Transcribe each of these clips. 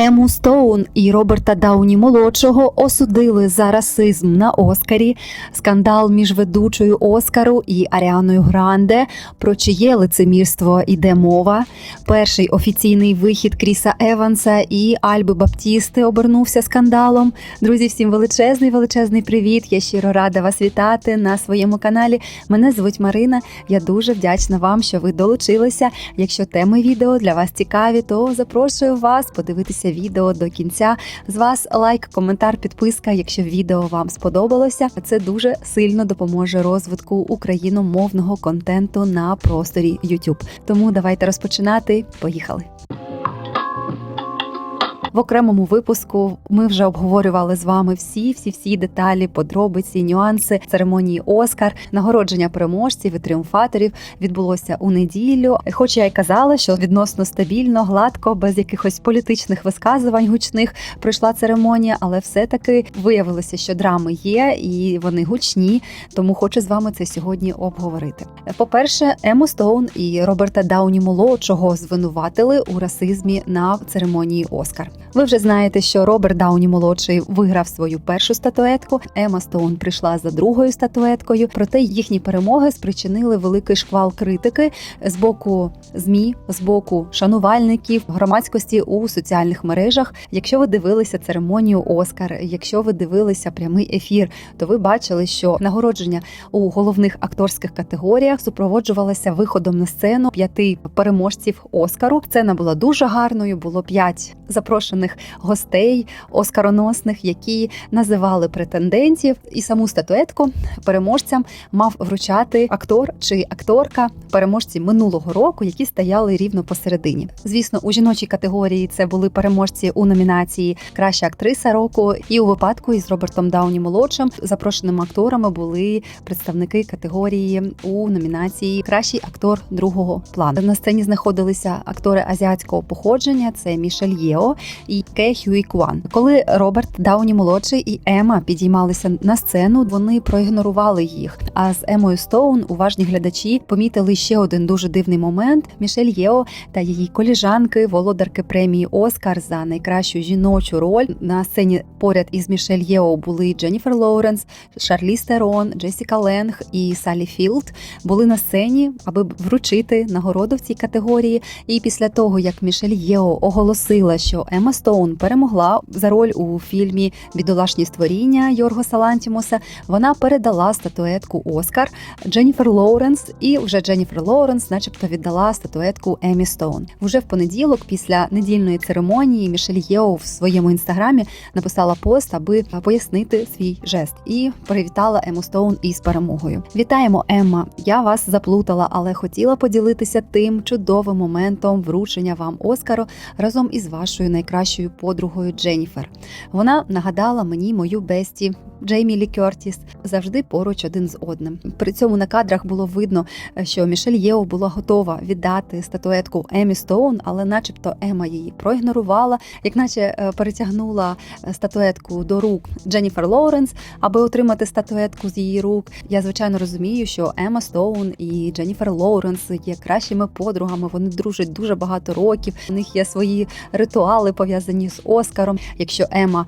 Ему Стоун і Роберта Дауні молодшого осудили за расизм на Оскарі. Скандал між ведучою Оскару і Аріаною Гранде. Про чиє лицемірство йде мова. Перший офіційний вихід Кріса Еванса і Альби Баптісти обернувся скандалом. Друзі, всім величезний, величезний привіт! Я щиро рада вас вітати на своєму каналі. Мене звуть Марина. Я дуже вдячна вам, що ви долучилися. Якщо теми відео для вас цікаві, то запрошую вас подивитися відео до кінця. З вас лайк, коментар, підписка. Якщо відео вам сподобалося, це дуже сильно допоможе розвитку україномовного контенту на просторі YouTube. Тому давайте розпочинати. Поїхали. В окремому випуску ми вже обговорювали з вами всі, всі, всі деталі, подробиці, нюанси церемонії Оскар, нагородження переможців і тріумфаторів відбулося у неділю. Хоч я й казала, що відносно стабільно, гладко, без якихось політичних висказувань гучних пройшла церемонія, але все-таки виявилося, що драми є і вони гучні. Тому хочу з вами це сьогодні обговорити. По-перше, Ему Стоун і Роберта Дауні молодшого звинуватили у расизмі на церемонії Оскар. Ви вже знаєте, що Роберт Дауні молодший виграв свою першу статуетку. Ема Стоун прийшла за другою статуеткою. Проте їхні перемоги спричинили великий шквал критики з боку змі, з боку шанувальників громадськості у соціальних мережах. Якщо ви дивилися церемонію Оскар, якщо ви дивилися прямий ефір, то ви бачили, що нагородження у головних акторських категоріях супроводжувалося виходом на сцену п'яти переможців Оскару. Сцена була дуже гарною. Було п'ять запрошених гостей оскароносних, які називали претендентів, і саму статуетку переможцям мав вручати актор чи акторка переможці минулого року, які стояли рівно посередині. Звісно, у жіночій категорії це були переможці у номінації Краща актриса року, і у випадку із Робертом Дауні молодшим запрошеними акторами були представники категорії у номінації Кращий актор другого плану. На сцені знаходилися актори азіатського походження: це Мішель Єо і Ке Хюй Куан. Коли Роберт Дауні молодший і Ема підіймалися на сцену, вони проігнорували їх. А з Емою Стоун уважні глядачі помітили ще один дуже дивний момент: Мішель Єо та її коліжанки, володарки премії Оскар за найкращу жіночу роль на сцені поряд із Мішель Єо були Дженніфер Лоуренс, Шарлі Стерон, Джесіка Ленг і Салі Філд. Були на сцені, аби вручити нагороду в цій категорії. І після того, як Мішель Єо оголосила, що Ема Стоун перемогла за роль у фільмі Бідолашні створіння Йоргоса Лантімуса, вона передала статуетку Оскар Дженніфер Лоуренс, і вже Дженніфер Лоуренс, начебто, віддала статуетку Емі Стоун. Вже в понеділок, після недільної церемонії, Мішель Єо в своєму інстаграмі написала пост, аби пояснити свій жест, і привітала Ему Стоун із перемогою. Вітаємо, Емма! Я вас заплутала, але хотіла поділитися тим чудовим моментом вручення вам Оскару разом із вашою найкращою подругою Дженніфер. Вона нагадала мені мою бесті Джеймі Лі Кертіс завжди поруч один з одним. При цьому на кадрах було видно, що Мішель Єо була готова віддати статуетку Емі Стоун, але, начебто, Ема її проігнорувала, як наче е, перетягнула е, статуетку до рук Дженніфер Лоуренс, аби отримати статуетку з її рук. Я звичайно розумію, що Ема Стоун і Дженніфер Лоуренс є кращими подругами. Вони дружать дуже багато років. У них є свої ритуали пов'язані з Оскаром. Якщо Ема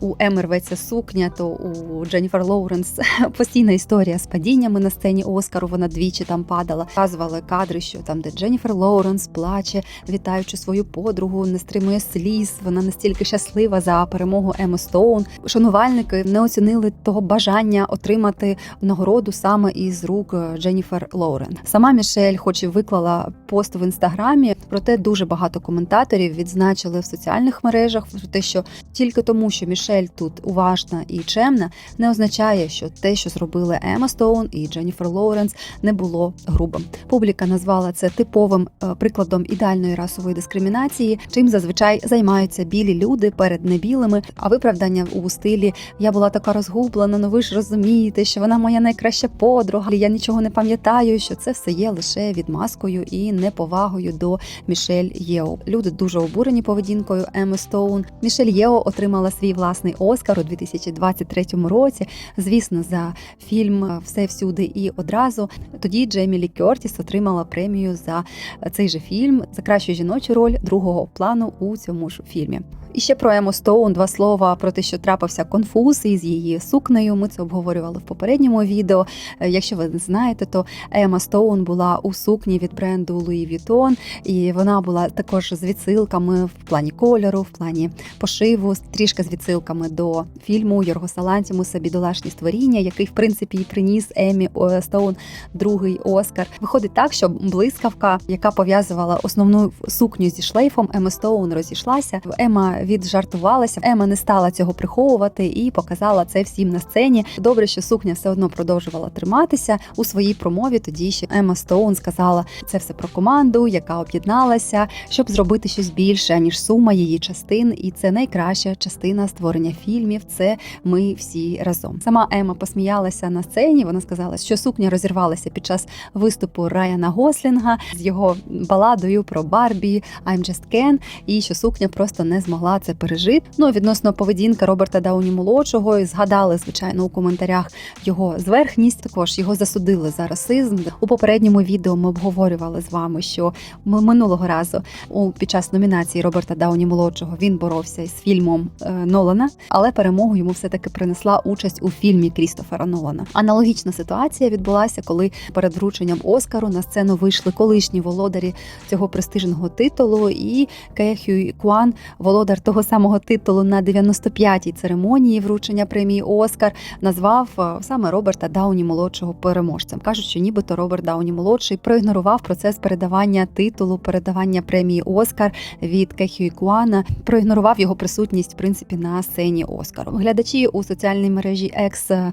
у Еми рветься сукня, то у Дженніфер Лоуренс постійна історія з падіннями на сцені Оскару. Вона двічі там падала. Показували кадри, що там, де Дженніфер Лоуренс плаче, вітаючи свою подругу, не стримує сліз. Вона настільки щаслива за перемогу Еми Стоун. Шанувальники не оцінили того бажання отримати нагороду саме із рук Дженніфер Лоурен. Сама Мішель, хоч і виклала пост в інстаграмі, проте дуже багато коментаторів відзначили в соціальних мережах про те, що тільки тому, що Мішель тут уважна і чемна, не означає, що те, що зробили Ема Стоун і Дженніфер Лоуренс, не було грубим. Публіка назвала це типовим е, прикладом ідеальної расової дискримінації, чим зазвичай займаються білі люди перед небілими. А виправдання у стилі я була така розгублена. Ну ви ж розумієте, що вона моя найкраща подруга. Я нічого не пам'ятаю, що це все є лише відмазкою і неповагою до Мішель Єо. Люди дуже обурені поведінкою Еми Стоун. Мішель Єо отримала свій власний Оскар у 2023 році. Звісно, за фільм Все всюди і одразу. Тоді Джеймі Лі Кертіс отримала премію за цей же фільм за кращу жіночу роль другого плану у цьому ж фільмі. І ще про Ему Стоун два слова про те, що трапився конфуз із її сукнею. Ми це обговорювали в попередньому відео. Е, Якщо ви не знаєте, то Ема Стоун була у сукні від бренду Louis Vuitton, і вона була також з відсилками в плані кольору, в плані пошиву, трішки з відсилками до фільму Йоргоса Лантімуса Бідолашні створіння, який в принципі і приніс Емі Стоун другий Оскар. Виходить так, що блискавка, яка пов'язувала основну сукню зі шлейфом, Ема Стоун розійшлася. Ема віджартувалася. Ема не стала цього приховувати і показала це всім на сцені. Добре, що сукня все одно продовжувала триматися у своїй промові. Тоді ще Ема Стоун сказала це все про команду, яка об'єдналася, щоб зробити щось більше ніж сума її частин, і це найкраща частина створення фільмів. Це ми всі разом. Сама Ема посміялася на сцені. Вона сказала, що сукня розірвалася під час виступу Райана Гослінга з його баладою про Барбі I'm Just Ken, і що сукня просто не змогла це пережити. Ну відносно поведінки Роберта Дауні молодшого, згадали звичайно у коментарях його зверхність. Також його засудили за расизм. У попередньому відео ми обговорювали з вами, що ми минулого разу у під час номінації Роберта Дауні молодшого він боровся із фільмом е, Нолана, але перемогу йому все таки принесла участь у фільмі Крістофера Нолана. Аналогічна ситуація відбулася, коли перед врученням Оскару на сцену вийшли колишні володарі цього престижного титулу, і Кехю Куан, володар того самого титулу на 95-й церемонії вручення премії Оскар, назвав е, саме Роберта Дауні молодшого переможцем. кажуть, що нібито Роберт Дауні молодший проігнорував процес передавання титулу, передавання премії Оскар від Кехю Куана, проігнорував його присутність в принципі на сцені Оскару. Глядачі у соціальній мережі Екс, е,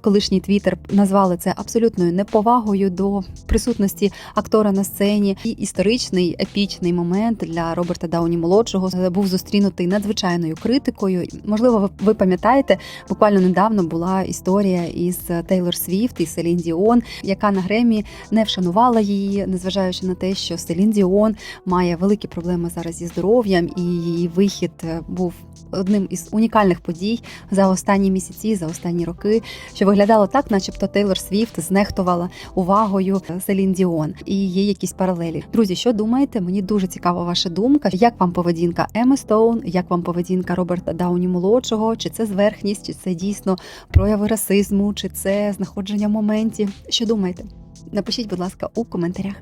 колишній Твіттер, назвали це абсолютною неповагою до присутності актора на сцені. І історичний епічний момент для Роберта Дауні молодшого був зустрінутий надзвичайною критикою. Можливо, ви, пам'ятаєте, буквально недавно була історія із Тейлор Свіфт і Селін Діон, яка на Гремі не вшанувала її, незважаючи на те, що Селін Діон має великі проблеми зараз зі здоров'ям, і її вихід е, був одним із унікальних подій за останні місяці, за останні роки, що виглядало так, начебто Тейлор Свіфт знехтувала увагою Селін Діон. І є якісь паралелі. Друзі, що думаєте? Мені дуже цікава ваша думка. Як вам поведінка Еми Стоун? Як вам поведінка Роберта Дауні молодшого? Чи це зверхність, чи це дійсно прояви расизму, чи це знаходження в моменті? Що думаєте? Напишіть, будь ласка, у коментарях.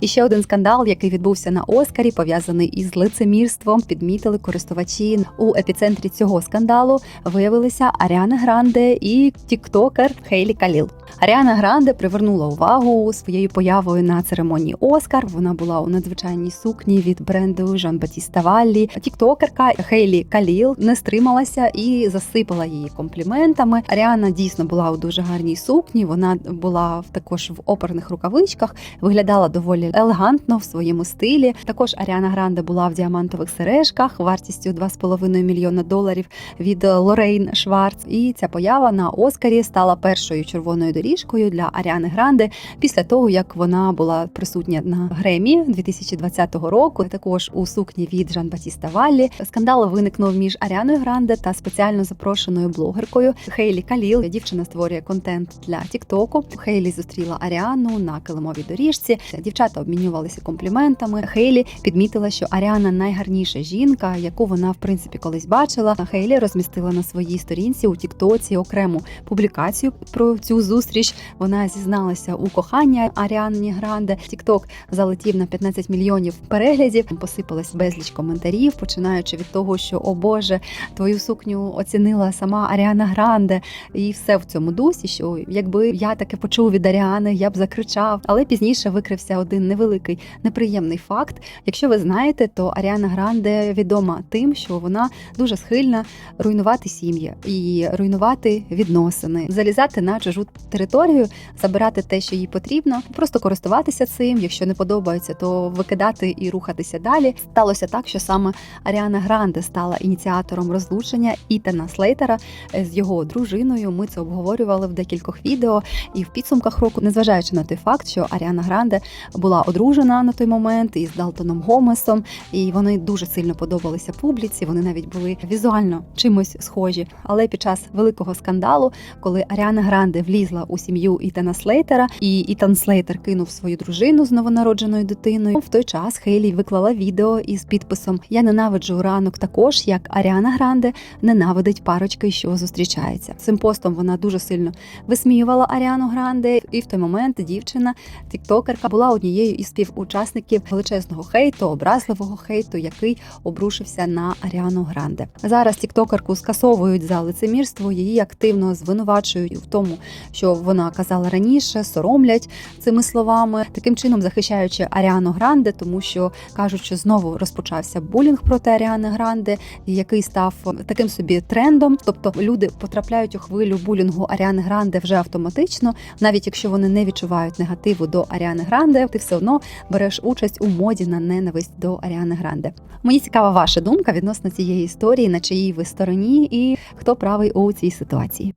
І ще один скандал, який відбувся на Оскарі, пов'язаний із лицемірством, підмітили користувачі. У епіцентрі цього скандалу виявилися Аріана Гранде і тіктокер Хейлі Каліл. Аріана Гранде привернула увагу своєю появою на церемонії Оскар. Вона була у надзвичайній сукні від бренду Жан Батіста Валлі. Тіктокерка Хейлі Каліл не стрималася і засипала її компліментами. Аріана дійсно була у дуже гарній сукні. Вона була також в оперних рукавичках, виглядала доволі елегантно в своєму стилі. Також Аріана Гранде була в діамантових сережках вартістю 2,5 мільйона доларів від Лорейн Шварц. І ця поява на Оскарі стала першою червоною доріжкою для Аріани Гранде після того, як вона була присутня на Гремі 2020 року. Також у сукні від Жан Батіста Валлі. Скандал виникнув між Аріаною Гранде та спеціально запрошеною блогеркою Хейлі Каліл. Дівчина створює контент для Тіктоку. Хейлі зустріла Аріану на килимовій доріжці. Дівчата обмінювалися компліментами. Хейлі підмітила, що Аріана найгарніша жінка, яку вона в принципі колись бачила. Хейлі розмістила на своїй сторінці у Тіктоці окрему публікацію про цю зустріч. Вона зізналася у коханні Аріані Гранде. Тікток залетів на 15 мільйонів переглядів. Посипалось безліч коментарів, починаючи від того, що о Боже, твою сукню оцінила сама Аріана Гранде, і все в цьому дусі. Що якби я таке почув від Аріани, я б закричав. Але пізніше викрився один невеликий неприємний факт. Якщо ви знаєте, то Аріана Гранде відома тим, що вона дуже схильна руйнувати сім'ї і руйнувати відносини, залізати на чужу територію, забирати те, що їй потрібно, просто користуватися цим. Якщо не подобається, то викидати і рухатися далі. Сталося так, що саме Аріана Гранде стала ініціатором розлучення Ітана Слейтера з його дружиною. Ми це обговорювали в декількох відео. І в підсумках року, незважаючи на той факт, що Аріана Гранде була одружена на той момент із Далтоном Гомесом, і вони дуже сильно подобалися публіці. Вони навіть були візуально чимось схожі. Але під час великого скандалу, коли Аріана Гранде влізла у сім'ю Ітана Слейтера, і Ітан Слейтер кинув свою дружину з новонародженою дитиною. В той час Хейлі виклала відео із підписом Я ненавиджу ранок також, як Аріана Гранде ненавидить парочки, що зустрічаються. Цим постом вона дуже сильно висміювала Аріану Гранде, і в той момент дівчина, тіктокерка, була однією із співучасників величезного хейту, образливого хейту, який обрушився на Аріану Гранде. Зараз тіктокерку скасовують за лицемірство. Її активно звинувачують в тому, що вона казала раніше, соромлять цими словами, таким чином захищаючи Аріану Гранде, тому що кажуть, що знову розпочався булінг проти Аріани Гранде, який став таким собі трендом. Тобто люди потрапляють у хвилю булінгу Аріани Гранде вже автоматично, навіть якщо вони не відчувають негативу до Аріани Гранде, ти все одно береш участь у моді на ненависть до Аріани Гранде. Мені цікава ваша думка відносно цієї історії, на чиїй ви стороні, і хто правий у цій ситуації.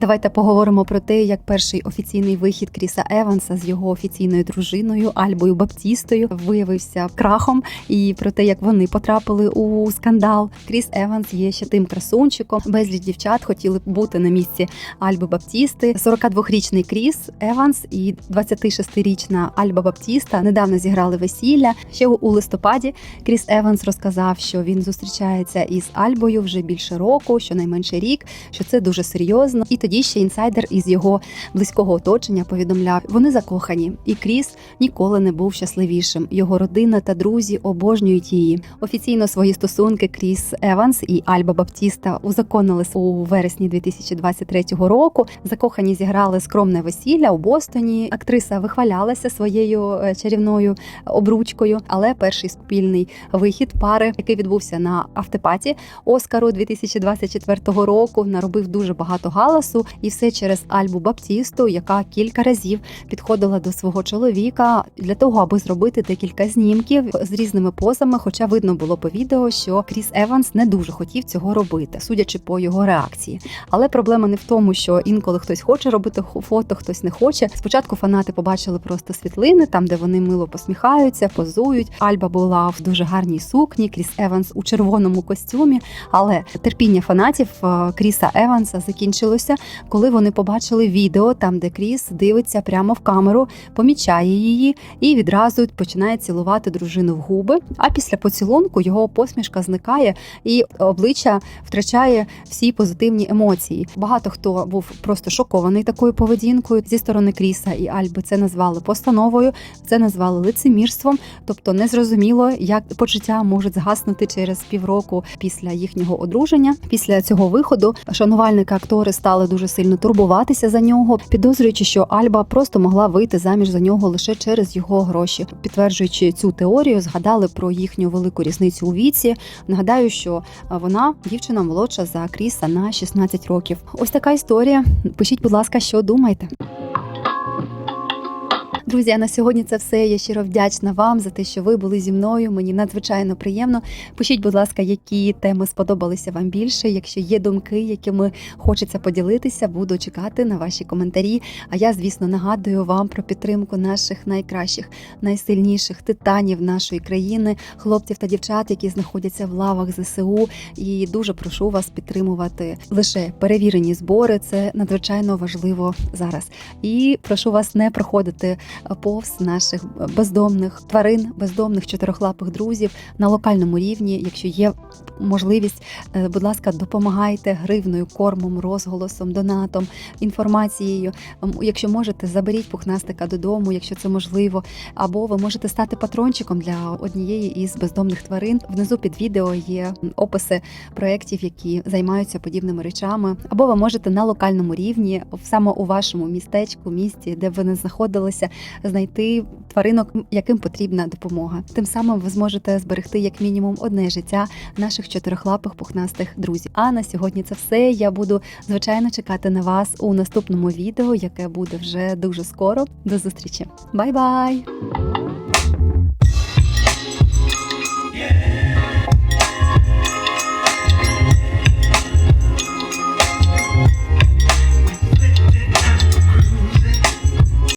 Давайте поговоримо про те, як перший офіційний вихід Кріса Еванса з його офіційною дружиною Альбою Баптістою виявився крахом, і про те, як вони потрапили у скандал. Кріс Еванс є ще тим красунчиком. Безліч дівчат хотіли б бути на місці Альби Баптісти. 42-річний Кріс Еванс і 26-річна Альба Баптіста недавно зіграли весілля. Ще у листопаді Кріс Еванс розказав, що він зустрічається із Альбою вже більше року, щонайменше рік, що це дуже серйозно. І тоді ще інсайдер із його близького оточення повідомляв, вони закохані, і Кріс ніколи не був щасливішим. Його родина та друзі обожнюють її. Офіційно свої стосунки Кріс Еванс і Альба Баптіста узаконили у вересні 2023 року. Закохані зіграли скромне весілля у Бостоні. Актриса вихвалялася своєю е, чарівною обручкою, але перший спільний вихід пари, який відбувся на автопаті Оскару 2024 року, наробив дуже багато галасу, і все через Альбу Баптісту, яка кілька разів підходила до свого чоловіка для того, аби зробити декілька знімків з різними позами. Хоча видно було по відео, що Кріс Еванс не дуже хотів цього робити, судячи по його реакції. Але проблема не в тому, що інколи хтось хоче робити фото, хтось не хоче. Спочатку фанати побачили просто світлини, там де вони мило посміхаються, позують. Альба була в дуже гарній сукні, Кріс Еванс у червоному костюмі. Але терпіння фанатів е, Кріса Еванса закінчилося, коли вони побачили відео, там де Кріс дивиться прямо в камеру, помічає її і відразу починає цілувати дружину в губи. А після поцілунку його посмішка зникає і обличчя втрачає всі позитивні емоції. Багато хто був просто шокований такою поведінкою зі сторони Кріса і Альби. Це назвали постановою, це назвали лицемірством, тобто незрозуміло, як почуття можуть згаснути через півроку після їхнього одруження. Після цього виходу шанувальники актори стали дуже сильно турбуватися за нього, підозрюючи, що Альба просто могла вийти заміж за нього лише через його гроші. Підтверджуючи цю теорію, згадали про їхню велику різницю у віці. Нагадаю, що вона дівчина молодша за Кріса на 16 років. Ось така історія. Пишіть, будь ласка, що думаєте. Друзі, а на сьогодні це все. Я щиро вдячна вам за те, що ви були зі мною. Мені надзвичайно приємно. Пишіть, будь ласка, які теми сподобалися вам більше. Якщо є думки, якими хочеться поділитися, буду чекати на ваші коментарі. А я, звісно, нагадую вам про підтримку наших найкращих, найсильніших титанів нашої країни, хлопців та дівчат, які знаходяться в лавах ЗСУ. І дуже прошу вас підтримувати лише перевірені збори. Це надзвичайно важливо зараз. І прошу вас не проходити повз наших бездомних тварин, бездомних чотирихлапих друзів на локальному рівні. Якщо є можливість, е, будь ласка, допомагайте гривною, кормом, розголосом, донатом, інформацією. Якщо можете, заберіть пухнастика додому, якщо це можливо, або ви можете стати патрончиком для однієї із бездомних тварин. Внизу під відео є описи проєктів, які займаються подібними речами, або ви можете на локальному рівні, саме у вашому містечку, місті, де ви не знаходилися, знайти тваринок, яким потрібна допомога. Тим самим ви зможете зберегти як мінімум одне життя наших чотирихлапих пухнастих друзів. А на сьогодні це все. Я буду звичайно чекати на вас у наступному відео, яке буде вже дуже скоро. До зустрічі. Бай-бай!